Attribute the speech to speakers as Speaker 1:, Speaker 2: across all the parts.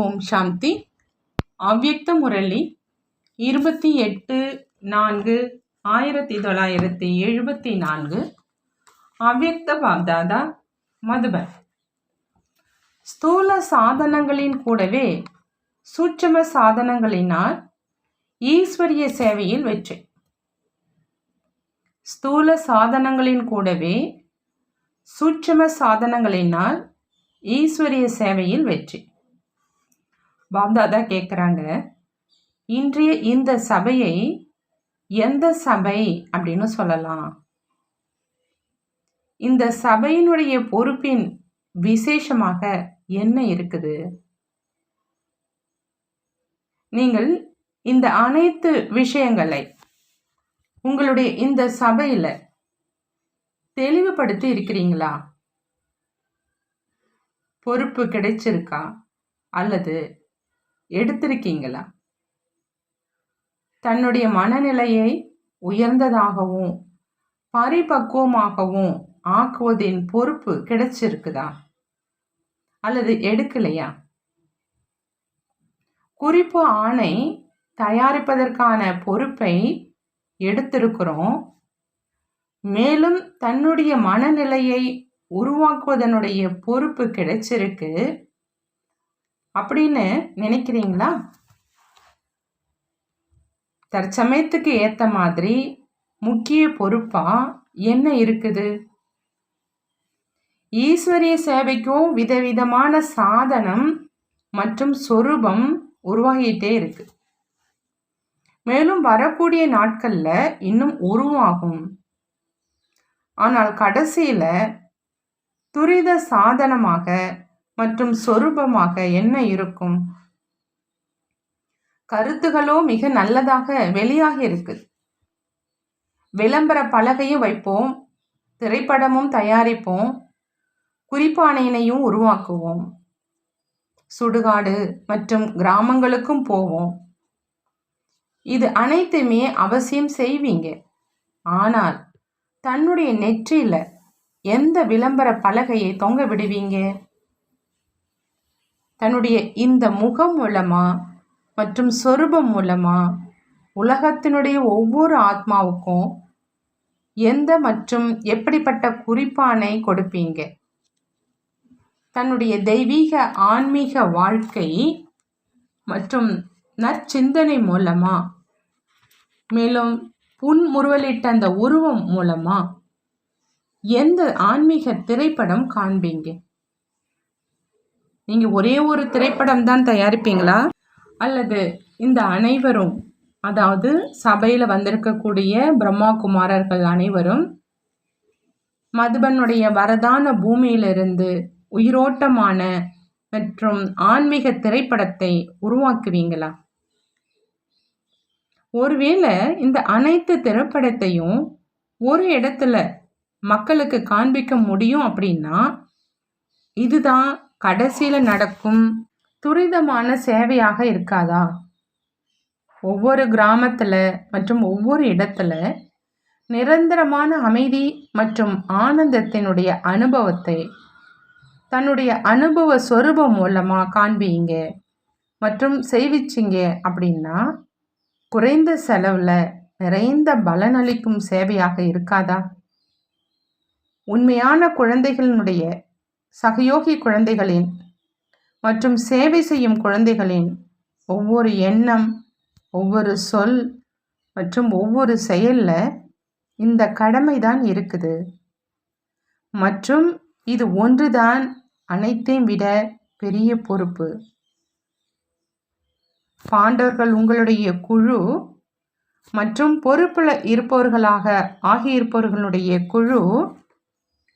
Speaker 1: ஓம் சாந்தி. அவ்யக்த முரளி இருபத்தி எட்டு நான்கு ஆயிரத்தி தொள்ளாயிரத்தி எழுபத்தி நான்கு. அவ்யக்த பாப்தாதா மதுபன் ஸ்தூல சாதனங்களின் கூடவே சூட்சம சாதனங்களினால் ஈஸ்வரிய சேவையில் வெற்றி. ஸ்தூல சாதனங்களின் கூடவே சூட்சம சாதனங்களினால் ஈஸ்வரிய சேவையில் வெற்றி. பாப்தாதா கேட்குறாங்க இன்றைய இந்த சபையை எந்த சபை அப்படின்னு சொல்லலாம். இந்த சபையினுடைய பொறுப்பின் விசேஷமாக என்ன இருக்குது? நீங்கள் இந்த அனைத்து விஷயங்களை உங்களுடைய இந்த சபையில் தெளிவுபடுத்தி இருக்கிறீங்களா? பொறுப்பு கிடைச்சிருக்கா? அல்லது எடுத்திருக்கீங்களா? தன்னுடைய மனநிலையை உயர்ந்ததாகவும் பரிபக்குவமாகவும் ஆக்குவதின் பொறுப்பு கிடைச்சிருக்குதா? அல்லது எடுக்கலையா? குறிப்பு ஆணை தயாரிப்பதற்கான பொறுப்பை எடுத்திருக்கிறோம். மேலும் தன்னுடைய மனநிலையை உருவாக்குவதனுடைய பொறுப்பு கிடைச்சிருக்கு. அப்படின்னு நினைக்கிறீங்களா? தற்சமயத்துக்கு ஏற்ற மாதிரி முக்கிய பொறுப்பா என்ன இருக்குது? ஈஸ்வரிய சேவைக்கும் விதவிதமான சாதனம் மற்றும் சொரூபம் உருவாகிட்டே இருக்கு. மேலும் வரக்கூடிய நாட்கள்ல இன்னும் உருவாகும். ஆனால் கடைசியில துரித சாதனமாக மற்றும் சொரூபமாக என்ன இருக்கும்? கருத்துகளோ மிக நல்லதாக வெளியாகி இருக்கு விளம்பர பலகையும் வைப்போம் திரைப்படமும் தயாரிப்போம் குறிப்பானையினையும் உருவாக்குவோம். சுடுகாடு மற்றும் கிராமங்களுக்கும் போவோம். இது அனைத்துமே அவசியம் செய்வீங்க. ஆனால் தன்னுடைய நெற்றியில எந்த விளம்பர பலகையை தொங்க விடுவீங்க? தன்னுடைய இந்த முகம் மூலமா மற்றும் சொரூபம் மூலமா உலகத்தினுடைய ஒவ்வொரு ஆத்மாவுக்கும் எந்த மற்றும் எப்படிப்பட்ட குறிப்பானை கொடுப்பீங்க? தன்னுடைய தெய்வீக ஆன்மீக வாழ்க்கை மற்றும் நற்சிந்தனை மூலமா மேலும் புன்முறுவலிட்ட அந்த உருவம் மூலமா எந்த ஆன்மீக திரைப்படம் காண்பீங்க? நீங்க ஒரே ஒரு திரைப்படம் தான் தயாரிப்பீங்களா? அல்லது இந்த அனைவரும் அதாவது சபையில் வந்திருக்கக்கூடிய பிரம்மா குமாரர்கள் அனைவரும் மதுபனுடைய வரதான பூமியிலிருந்து உயிரோட்டமான மற்றும் ஆன்மீக திரைப்படத்தை உருவாக்குவீங்களா? ஒருவேளை இந்த அனைத்து திரைப்படத்தையும் ஒரு இடத்துல மக்களுக்கு காண்பிக்க முடியும் அப்படின்னா இதுதான் கடைசியில் நடக்கும் துரிதமான சேவையாக இருக்காதா? ஒவ்வொரு கிராமத்தில் மற்றும் ஒவ்வொரு இடத்துல நிரந்தரமான அமைதி மற்றும் ஆனந்தத்தினுடைய அனுபவத்தை தன்னுடைய அனுபவ சொரூபம் மூலமாக காண்பீங்க மற்றும் செய்விச்சிங்க அப்படின்னா குறைந்த செலவில் நிறைந்த பலனளிக்கும் சேவையாக இருக்காதா? உண்மையான குழந்தைகளினுடைய சகயோகி குழந்தைகளின் மற்றும் சேவை செய்யும் குழந்தைகளின் ஒவ்வொரு எண்ணம் ஒவ்வொரு சொல் மற்றும் ஒவ்வொரு செயலில் இந்த கடமை தான் இருக்குது. மற்றும் இது ஒன்றுதான் அனைத்தையும் விட பெரிய பொறுப்பு. பாண்டவர்கள் உங்களுடைய குழு மற்றும் பொறுப்பில் இருப்பவர்களாக ஆகியிருப்பவர்களுடைய குழு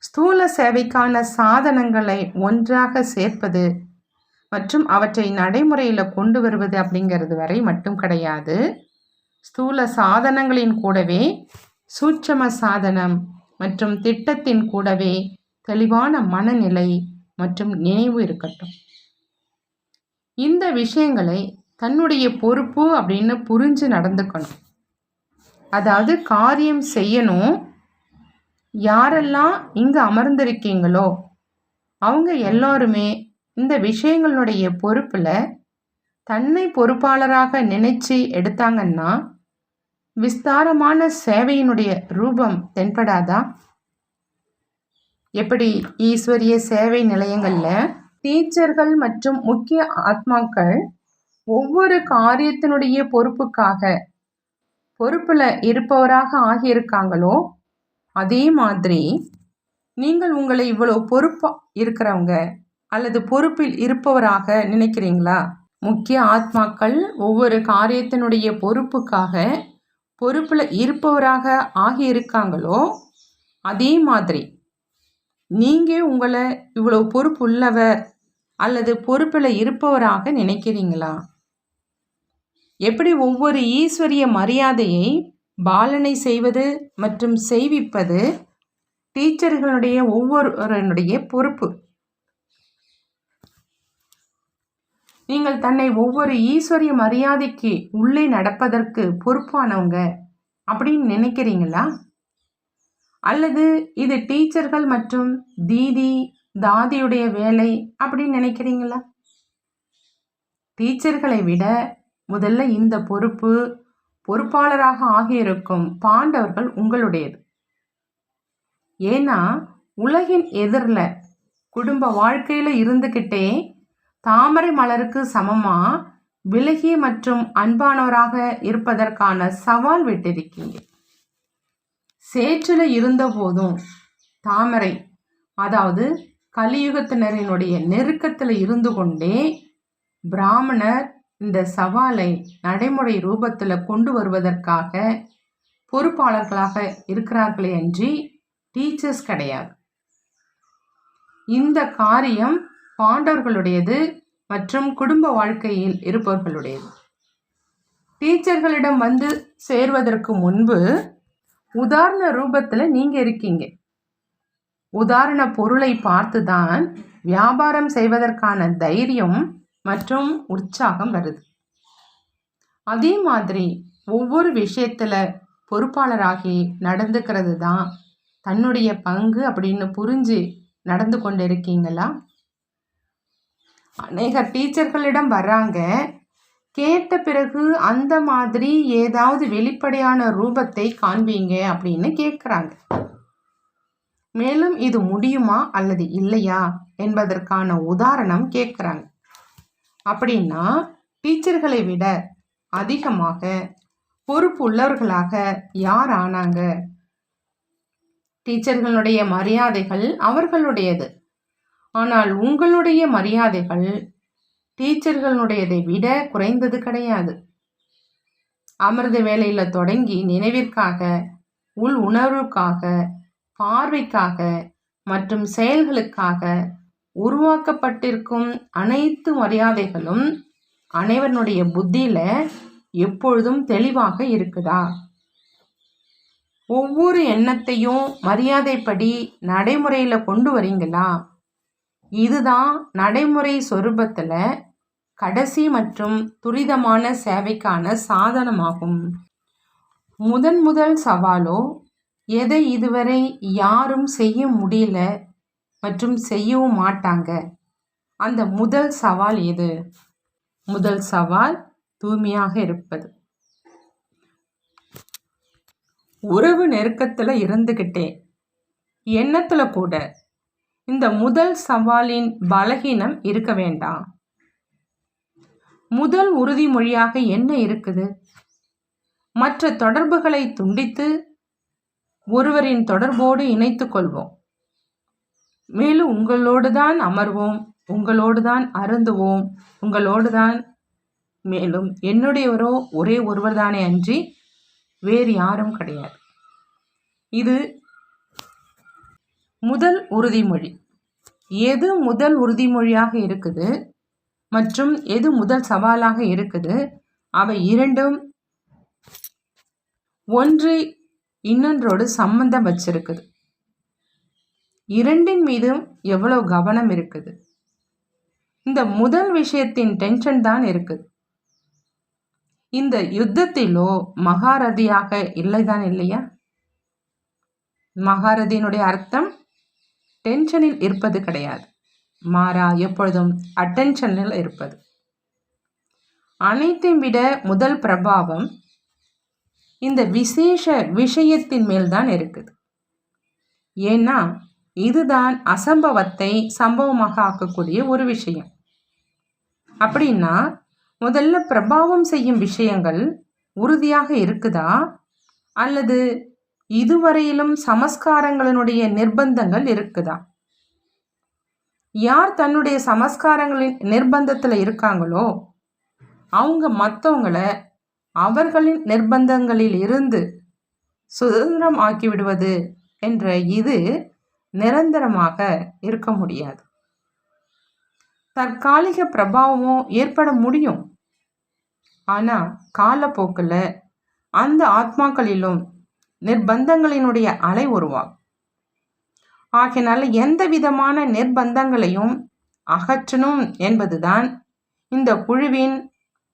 Speaker 1: ஸ்தூல சேவைக்கான சாதனங்களை ஒன்றாக சேர்ப்பது மற்றும் அவற்றை நடைமுறையில் கொண்டு வருவது அப்படிங்கிறது வரை மட்டும் கிடையாது. ஸ்தூல சாதனங்களின் கூடவே சூட்சம சாதனம் மற்றும் திட்டத்தின் கூடவே தெளிவான மனநிலை மற்றும் நினைவு இருக்கட்டும். இந்த விஷயங்களை தன்னுடைய பொறுப்பு அப்படின்னு புரிஞ்சு நடந்துக்கணும். அதாவது காரியம் செய்யணும் யாரெல்லாம் இங்கே அமர்ந்திருக்கீங்களோ அவங்க எல்லோருமே இந்த விஷயங்களுடைய பொறுப்பில் தன்னை பொறுப்பாளராக நினைச்சு எடுத்தாங்கன்னா விஸ்தாரமான சேவையினுடைய ரூபம் தென்படாதா? எப்படி ஈஸ்வரிய சேவை நிலையங்களில் டீச்சர்கள் மற்றும் முக்கிய ஆத்மாக்கள் ஒவ்வொரு காரியத்தினுடைய பொறுப்புக்காக பொறுப்பில் இருப்பவராக ஆகியிருக்காங்களோ அதே மாதிரி நீங்கள் உங்களை இவ்வளோ பொறுப்பாக இருக்கிறவங்க அல்லது பொறுப்பில் இருப்பவராக நினைக்கிறீங்களா? முக்கிய ஆத்மாக்கள் ஒவ்வொரு காரியத்தினுடைய பொறுப்புக்காக பொறுப்பில் இருப்பவராக ஆகியிருக்காங்களோ அதே மாதிரி நீங்கள் உங்களை இவ்வளோ பொறுப்பு உள்ளவர் அல்லது பொறுப்பில் இருப்பவராக நினைக்கிறீங்களா? எப்படி ஒவ்வொரு ஈஸ்வரிய மரியாதையை பாலனை செய்வது மற்றும் செய்விப்பது டீச்சர்களுடைய ஒவ்வொருவருடைய பொறுப்பு. நீங்கள் தன்னை ஒவ்வொரு ஈஸ்வரிய மரியாதைக்கு உள்ளே நடப்பதற்கு பொறுப்பானவங்க அப்படின்னு நினைக்கிறீங்களா? அல்லது இது டீச்சர்கள் மற்றும் தீதி தாதியுடைய வேலை அப்படின்னு நினைக்கிறீங்களா? டீச்சர்களை விட முதல்ல இந்த பொறுப்பு பொறுப்பாளராக ஆகியிருக்கும் பாண்டவர்கள் உங்களுடையது. ஏன்னா உலகின் எதிரில் குடும்ப வாழ்க்கையில் இருந்துக்கிட்டே தாமரை மலருக்கு சமமாக விலகிய மற்றும் அன்பானவராக இருப்பதற்கான சவால் விட்டிருக்கீங்க. சேற்றில் இருந்த போதும் தாமரை அதாவது கலியுகத்தினரினுடைய நெருக்கத்தில் இருந்து கொண்டே பிராமணர் இந்த சவாலை நடைமுறை ரூபத்தில் கொண்டு வருவதற்காக பொறுப்பாளர்களாக இருக்கிறார்களே அன்றி டீச்சர்ஸ் கிடையாது. இந்த காரியம் பாண்டவர்களுடையது மற்றும் குடும்ப வாழ்க்கையில் இருப்பவர்களுடையது. டீச்சர்களிடம் வந்து சேர்வதற்கு முன்பு உதாரண ரூபத்தில் நீங்கள் இருக்கீங்க. உதாரண பொருளை பார்த்து தான் வியாபாரம் செய்வதற்கான தைரியம் மற்றும் உற்சாகம் வருது. அதே மாதிரி ஒவ்வொரு விஷயத்தில் பொறுப்பாளராகி நடந்துக்கிறது தான் தன்னுடைய பங்கு அப்படின்னு புரிஞ்சு நடந்து கொண்டு இருக்கீங்களா? அநேக டீச்சர்களிடம் வர்றாங்க. கேட்ட பிறகு அந்த மாதிரி ஏதாவது வெளிப்படையான ரூபத்தை காண்பீங்க அப்படின்னு கேட்குறாங்க மேலும் இது முடியுமா அல்லது இல்லையா என்பதற்கான உதாரணம் கேட்குறாங்க அப்படின்னா டீச்சர்களை விட அதிகமாக பொறுப்பு உள்ளவர்களாக யார் ஆனாங்க? டீச்சர்களுடைய மரியாதைகள் அவர்களுடையது. ஆனால் உங்களுடைய மரியாதைகள் டீச்சர்களுடையதை விட குறைந்தது கிடையாது. அமிர்த வேலையில் தொடங்கி நினைவிற்காக உள் உணர்வுக்காக பார்வைக்காக மற்றும் செயல்களுக்காக உருவாக்கப்பட்டிருக்கும் அனைத்து மரியாதைகளும் அனைவருடைய புத்தியில் எப்பொழுதும் தெளிவாக இருக்குதா? ஒவ்வொரு எண்ணத்தையும் மரியாதைப்படி நடைமுறையில் கொண்டு வரீங்களா? இதுதான் நடைமுறை சொரூபத்தில் கடைசி மற்றும் துரிதமான சேவைக்கான சாதனமாகும். முதன் முதல் சவாலோ எதை இதுவரை யாரும் செய்ய முடியல மற்றும் செய்யவும் மாட்டாங்க. அந்த முதல் சவால் எது? முதல் சவால் தூய்மையாக இருப்பது. உறவு நெருக்கத்தில் இருந்துக்கிட்டே எண்ணத்தில் கூட இந்த முதல் சவாலின் பலகீனம் இருக்க வேண்டாம். முதல் உறுதிமொழியாக என்ன இருக்குது? மற்ற தொடர்புகளை துண்டித்து ஒருவரின் தொடர்போடு இணைத்து கொள்வோம். மேலும் உங்களோடு தான் அமர்வோம் உங்களோடு தான் அருந்துவோம் உங்களோடு தான் மேலும் என்னுடையவரோ ஒரே ஒருவர் தானே அன்றி வேறு யாரும் கிடையாது. இது முதல் உறுதிமொழி. எது முதல் உறுதிமொழியாக இருக்குது மற்றும் எது முதல் சவாலாக இருக்குது? அவை இரண்டும் ஒன்று இன்னொன்றோடு சம்பந்தம் வச்சிருக்குது. இரண்டின் மீதும் எவ்வளோ கவனம் இருக்குது? இந்த முதல் விஷயத்தின் டென்ஷன் தான் இருக்குது. இந்த யுத்தத்திலோ மகாரதியாக இல்லைதான் இல்லையா? மகாரதியினுடைய அர்த்தம் டென்ஷனில் இருப்பது கிடையாது. மாறா எப்பொழுதும் அட்டென்ஷனில் இருப்பது. அனைத்தையும் விட முதல் பிரபாவம் இந்த விசேஷ விஷயத்தின் மேல்தான் இருக்குது. ஏன்னா இதுதான் அசம்பவத்தை சம்பவமாக ஆக்கக்கூடிய ஒரு விஷயம். அப்படின்னா முதல்ல பிரபாவம் செய்யும் விஷயங்கள் உறுதியாக இருக்குதா? அல்லது இதுவரையிலும் சமஸ்காரங்களினுடைய நிர்பந்தங்கள் இருக்குதா? யார் தன்னுடைய சமஸ்காரங்களின் நிர்பந்தத்தில் இருக்காங்களோ அவங்க மற்றவங்கள அவர்களின் நிர்பந்தங்களில் இருந்து சுதந்திரம் ஆக்கிவிடுவது என்ற இது நிரந்தரமாக இருக்க முடியாது. தற்காலிக பிரபாவமும் ஏற்பட முடியும். ஆனால் காலப்போக்கில் அந்த ஆத்மாக்களிலும் நிர்பந்தங்களினுடைய அலை உருவாகும். ஆகையினால எந்த விதமான நிர்பந்தங்களையும் அகற்றணும் என்பதுதான் இந்த குழுவின்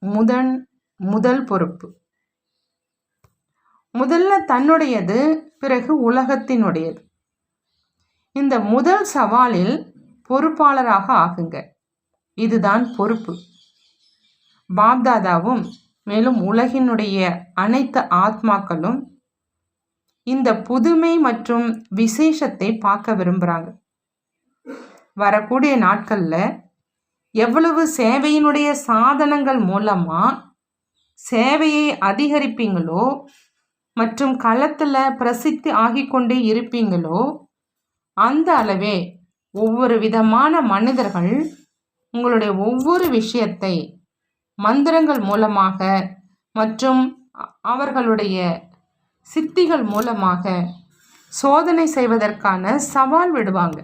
Speaker 1: முதன் முதல் பொறுப்பு. முதல்ல தன்னுடையது பிறகு உலகத்தினுடையது. இந்த முதல் சவாலில் பொறுப்பாளராக ஆகுங்க. இதுதான் பொறுப்பு. பாப்தாதாவும் மேலும் உலகினுடைய அனைத்து ஆத்மாக்களும் இந்த புதுமை மற்றும் விசேஷத்தை பார்க்க விரும்புகிறாங்க வரக்கூடிய நாட்களில் எவ்வளவு சேவையினுடைய சாதனங்கள் மூலமாக சேவையை அதிகரிப்பீங்களோ மற்றும் களத்தில் பிரசித்தி ஆகிக்கொண்டே இருப்பீங்களோ அந்த அளவே ஒவ்வொரு விதமான மனிதர்கள் உங்களுடைய ஒவ்வொரு விஷயத்தை மந்திரங்கள் மூலமாக மற்றும் அவர்களுடைய சித்திகள் மூலமாக சோதனை செய்வதற்கான சவால் விடுவாங்க.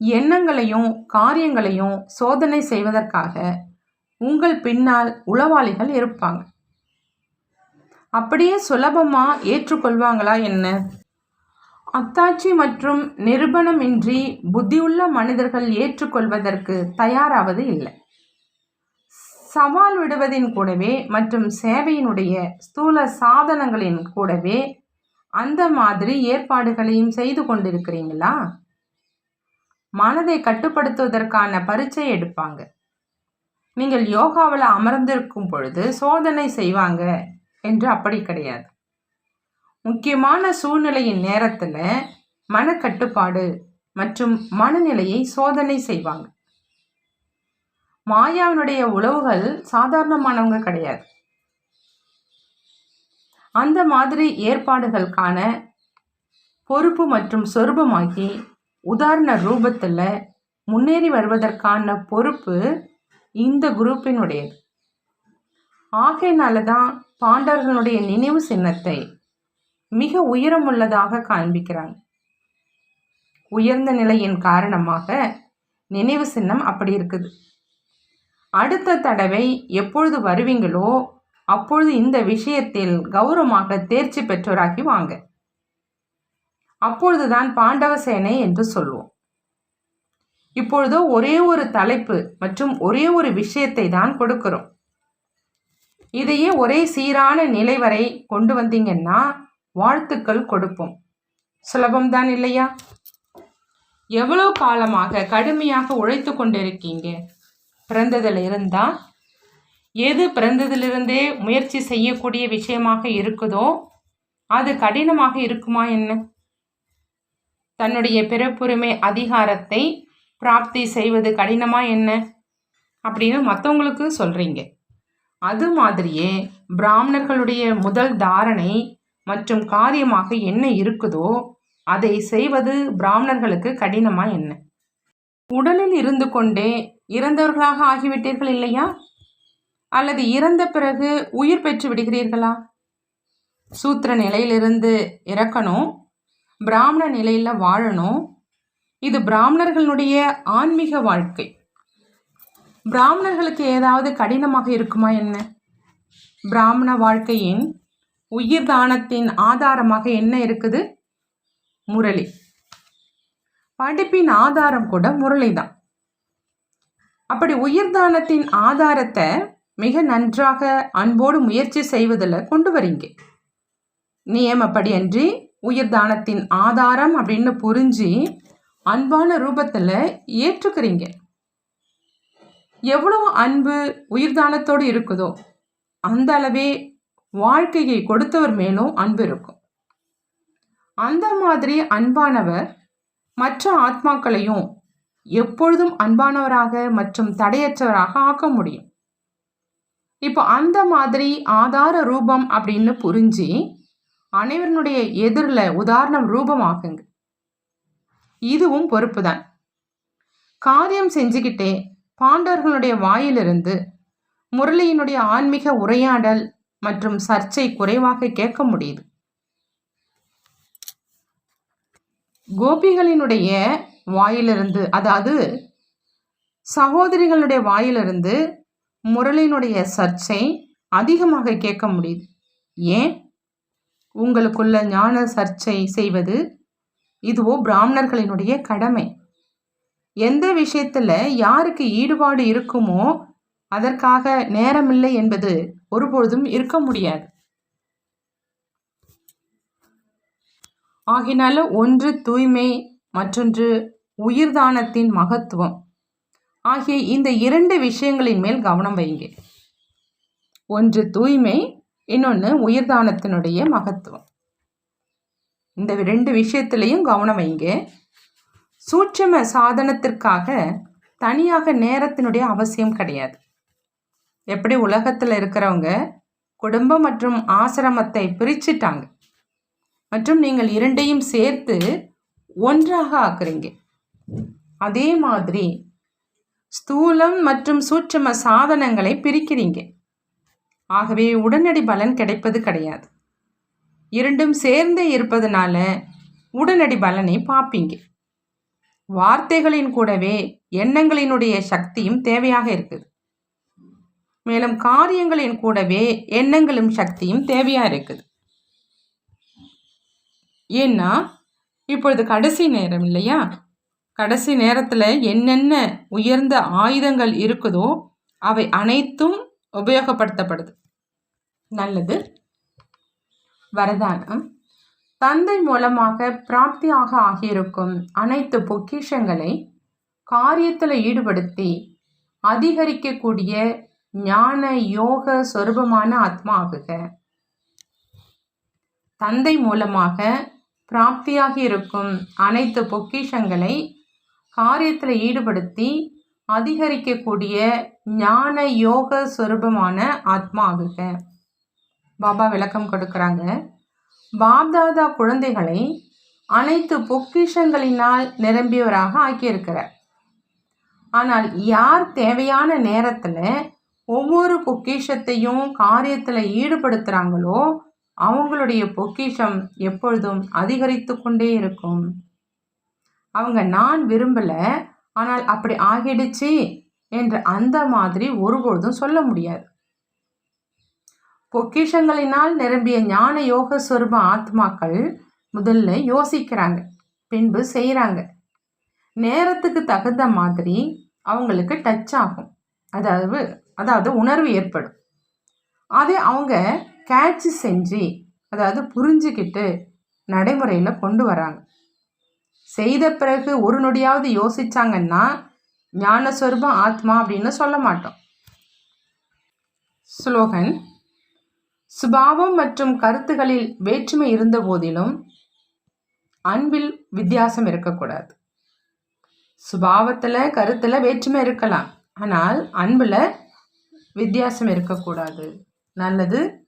Speaker 1: எண்ணங்களையும் காரியங்களையும் சோதனை செய்வதற்காக உங்கள் பின்னால் உளவாளிகள் இருப்பாங்க. அப்படியே சுலபமாக ஏற்றுக்கொள்வாங்களா என்ன? அத்தாட்சி மற்றும் நிரூபணமின்றி புத்தியுள்ள மனிதர்கள் ஏற்றுக்கொள்வதற்கு தயாராவது இல்லை. சவால் விடுவதின் கூடவே மற்றும் சேவையினுடைய ஸ்தூல சாதனங்களின் கூடவே அந்த மாதிரி ஏற்பாடுகளையும் செய்து கொண்டிருக்கிறீங்களா? மனதை கட்டுப்படுத்துவதற்கான பரீட்சை எடுப்பாங்க. நீங்கள் யோகாவில் அமர்ந்திருக்கும் பொழுது சோதனை செய்வாங்க என்று அப்படி கிடையாது. முக்கியமான சூழ்நிலையின் நேரத்தில் மனக்கட்டுப்பாடு மற்றும் மனநிலையை சோதனை செய்வாங்க. மாயாவினுடைய உழவுகள் சாதாரணமானவங்க கிடையாது. அந்த மாதிரி ஏற்பாடுகளுக்கான பொறுப்பு மற்றும் சொருபமாகி உதாரண ரூபத்தில் முன்னேறி வருவதற்கான பொறுப்பு இந்த குரூப்பினுடையது. ஆகையினால தான் பாண்டவர்களுடைய நினைவு சின்னத்தை மிக உயரமுள்ளதாக காண்பிக்கிறாங்க. உயர்ந்த நிலையின் காரணமாக நினைவு சின்னம் அப்படி இருக்குது. அடுத்த தடவை எப்பொழுது வருவீங்களோ அப்பொழுது இந்த விஷயத்தில் கௌரவமாக தேர்ச்சி பெற்றோராகி வாங்க. அப்பொழுதுதான் பாண்டவ சேனை என்று சொல்வோம். இப்பொழுதோ ஒரே ஒரு தலைப்பு மற்றும் ஒரே ஒரு விஷயத்தை தான் கொடுக்கிறோம். இதையே ஒரே சீரான நிலை வரை கொண்டு வந்தீங்கன்னா வாழ்த்துக்கள் கொடுப்போம். சுலபம்தான் இல்லையா? எவ்வளோ காலமாக கடுமையாக உழைத்து கொண்டிருக்கீங்க? பிறந்ததில் இருந்தால் எது பிறந்ததிலிருந்தே முயற்சி செய்யக்கூடிய விஷயமாக இருக்குதோ அது கடினமாக இருக்குமா என்ன? தன்னுடைய பிறப்புரிமை அதிகாரத்தை பிராப்தி செய்வது கடினமா என்ன? அப்படின்னு மற்றவங்களுக்கு சொல்கிறீங்க அது மாதிரியே பிராமணர்களுடைய முதல் தாரணை மற்றும் காரியமாக என்ன இருக்குதோ அதை செய்வது பிராமணர்களுக்கு கடினமா என்ன? உடலில் இருந்து கொண்டே இறந்தவர்களாக ஆகிவிட்டீர்கள் இல்லையா? அல்லது இறந்த பிறகு உயிர் பெற்று விடுகிறீர்களா? சூத்திர நிலையிலிருந்து இறக்கணும் பிராமண நிலையில் வாழணும் இது பிராமணர்களுடைய ஆன்மீக வாழ்க்கை. பிராமணர்களுக்கு ஏதாவது கடினமாக இருக்குமா என்ன? பிராமண வாழ்க்கையின் உயிர் தானத்தின் ஆதாரமாக என்ன இருக்குது? முரளி. படிப்பின் ஆதாரம் கூட முரளி தான். அப்படி உயிர் தானத்தின் ஆதாரத்தை மிக நன்றாக அன்போடு முயற்சி செய்வதில் கொண்டு வரீங்க. நியமப்படி அன்றி உயிர் தானத்தின் ஆதாரம் அப்படின்னு புரிஞ்சு அன்பான ரூபத்தில் ஏற்றுக்கிறீங்க. எவ்வளவு அன்பு உயிர்தானத்தோடு இருக்குதோ அந்த அளவே வாழ்க்கையை கொடுத்தவர் மேலும் அன்பு இருக்கும் அந்த மாதிரி அன்பானவர் மற்ற ஆத்மாக்களையும் எப்பொழுதும் அன்பானவராக மற்றும் தடையற்றவராக ஆக்க முடியும். இப்போ அந்த மாதிரி ஆதார ரூபம் அப்படின்னு புரிஞ்சு அனைவருடைய எதிரில் உதாரணம் ரூபமாகுங்க இதுவும் பொறுப்பு தான் காரியம் செஞ்சுக்கிட்டே பாண்டவர்களுடைய வாயிலிருந்து முரளியினுடைய ஆன்மீக உரையாடல் மற்றும் சர்ச்சை குறைவாக கேட்க முடியுது. கோபிகளினுடைய வாயிலிருந்து அதாவது சகோதரிகளுடைய வாயிலிருந்து முரளினுடைய சர்ச்சை அதிகமாக கேட்க முடியுது. ஏன்? உங்களுக்குள்ள ஞான சர்ச்சை செய்வது இதுவோ பிராமணர்களினுடைய கடமை. எந்த விஷயத்தில் யாருக்கு ஈடுபாடு இருக்குமோ அதற்காக நேரமில்லை என்பது ஒருபொழுதும் இருக்க முடியாது. ஆகினால ஒன்று தூய்மை மற்றொன்று உயிர்தானத்தின் மகத்துவம். ஆகிய இந்த இரண்டு விஷயங்களின் மேல் கவனம் வைங்க ஒன்று தூய்மை இன்னொன்று உயிர்தானத்தினுடைய மகத்துவம். இந்த ரெண்டு விஷயத்திலையும் கவனம் வைங்க சூட்சம சாதனத்திற்காக தனியாக நேரத்தினுடைய அவசியம் கிடையாது. எப்படி உலகத்தில் இருக்கிறவங்க குடும்பம் மற்றும் ஆசிரமத்தை பிரிச்சுட்டாங்க. மற்றும் நீங்கள் இரண்டையும் சேர்த்து ஒன்றாக ஆக்குறீங்க. அதே மாதிரி ஸ்தூலம் மற்றும் சூட்சம சாதனங்களை பிரிக்கிறீங்க. ஆகவே உடனடி பலன் கிடைப்பது கிடையாது. இரண்டும் சேர்ந்தே இருப்பதனால உடனடி பலனை பார்ப்பீங்க வார்த்தைகளின் கூடவே எண்ணங்களினுடைய சக்தியும் தேவையாக இருக்குது. மேலும் காரியங்களின் கூடவே எண்ணங்களும் சக்தியும் தேவையாக இருக்குது. ஏன்னா இப்பொழுது கடைசி நேரம் இல்லையா? கடைசி நேரத்தில் என்னென்ன உயர்ந்த ஆயுதங்கள் இருக்குதோ அவை அனைத்தும் உபயோகப்படுத்தப்படுது. நல்லது. வரதானம். தந்தை மூலமாக பிராப்தியாக ஆகியிருக்கும் அனைத்து பொக்கிஷங்களை காரியத்தில் ஈடுபடுத்தி அதிகரிக்கக்கூடிய ஞான யோக சொரூபமான ஆத்மா ஆகுக. தந்தை மூலமாக பிராப்தியாகி இருக்கும் அனைத்து பொக்கிஷங்களை காரியத்தில் ஈடுபடுத்தி அதிகரிக்கக்கூடிய ஞான யோக சொரூபமான ஆத்மா ஆகுக. பாபா விளக்கம் கொடுக்குறாங்க. பாப்தாதா குழந்தைகளை அனைத்து பொக்கிஷங்களினால் நிரம்பியவராக ஆக்கியிருக்கிறார். ஆனால் யார் தேவையான நேரத்தில் ஒவ்வொரு பொக்கிஷத்தையும் காரியத்தில் ஈடுபடுத்துகிறாங்களோ அவங்களுடைய பொக்கிஷம் எப்பொழுதும் அதிகரித்து கொண்டே இருக்கும். அவங்க நான் விரும்பலை ஆனால் அப்படி ஆகிடுச்சு என்று அந்த மாதிரி ஒருபொழுதும் சொல்ல முடியாது. பொக்கிஷங்களினால் நிரம்பிய ஞான யோக சொருப ஆத்மாக்கள் முதல்ல யோசிக்கிறாங்க பின்பு செய்கிறாங்க நேரத்துக்கு தகுந்த மாதிரி அவங்களுக்கு டச் ஆகும். அதாவது அதாவது உணர்வு ஏற்படும். அதை அவங்க கேட்ச் செஞ்சு அதாவது புரிஞ்சுக்கிட்டு நடைமுறையில் கொண்டு வராங்க. செய்த பிறகு ஒரு நொடியாவது யோசிச்சாங்கன்னா ஞானஸ்வரூபம் ஆத்மா அப்படின்னு சொல்ல மாட்டோம். ஸ்லோகன் சுபாவம் மற்றும் கருத்துகளில் வேற்றுமை இருந்த போதிலும் அன்பில் வித்தியாசம் இருக்கக்கூடாது. சுபாவத்தில் கருத்தில் வேற்றுமை இருக்கலாம். ஆனால் அன்பில் வித்தியாசம் இருக்கக்கூடாது. நல்லது.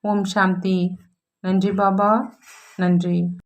Speaker 1: ஓம் சாந்தி. நன்றி பாபா. நன்றி.